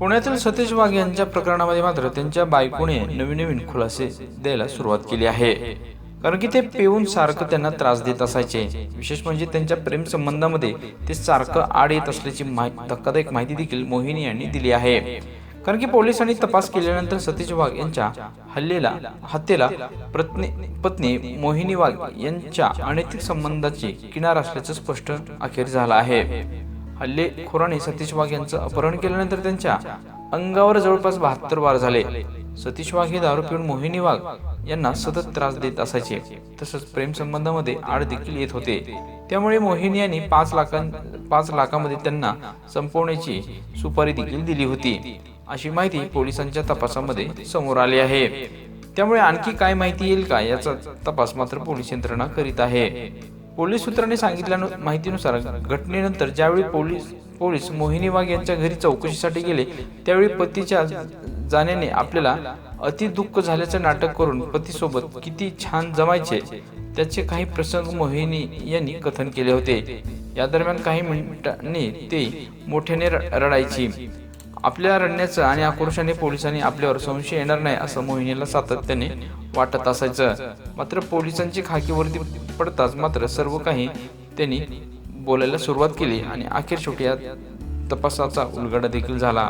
पुण्यातील सतीश वाघ यांच्या प्रकरणामध्ये मात्र त्यांच्या बायकोने नवीन नवीन खुलासे द्यायला सुरुवात केली आहे. कारण की ते पिऊन सारखं त्यांना त्रास देत असायचे. विशेष म्हणजे त्यांच्या प्रेम संबंधामध्ये ते सारखं आड येत असल्याची माहि- धक्कादायक माहिती देखील मोहिनी यांनी दिली आहे. कारण की पोलिसांनी तपास केल्यानंतर सतीश वाघ यांच्या हल्लेला हत्येला पत्नी पत्नी मोहिनी वाघ यांच्या अनैतिक संबंधाची किनार असल्याचं स्पष्ट अखेर झालं आहे. हल्लेखोराने सतीश वाघ यांचं अपहरण केल्यानंतर त्यांच्या अंगावर जवळपास बहात्तर वार झाले. सतीश वाघ हे दारू पिऊन मोहिनी वाघ यांना सतत त्रास देत असायचे. तसंच प्रेम संबंधामध्ये आड देखील येत होते. त्यामुळे मोहिनी यांनी पाच लाखां पाच लाखामध्ये त्यांना संपवण्याची सुपारी देखील दिली होती. अशी माहिती पोलिसांच्या तपासामध्ये समोर आली आहे. त्यामुळे आणखी काय माहिती येईल का याचा तपास मात्र पोलीस यंत्रणा करीत आहे. पोलीस सूत्रांनी सांगितल्या माहितीनुसार घटनेनंतर ज्यावेळी पोलीस पोलीस मोहिनी वाघ यांच्या घरी चौकशीसाठी गेले त्यावेळी पतीच्या जाण्याने आपल्याला अति दुःख झाल्याचं नाटक करून पतीसोबत किती छान जमायचे त्याचे काही प्रसंग मोहिनी यांनी कथन केले होते. या दरम्यान काही मिनिटांनी ते मोठ्याने र- रडायची. आपल्या रडण्याचं आणि आक्रोशाने पोलिसांनी आपल्यावर संशय येणार नाही असं मोहिनीला सातत्याने वाटत असायचं. मात्र पोलिसांची खाकीवरती पडताच मात्र सर्व काही त्यांनी बोलायला सुरुवात केली आणि अखेर शेवटी या तपासाचा उलगडा देखील झाला.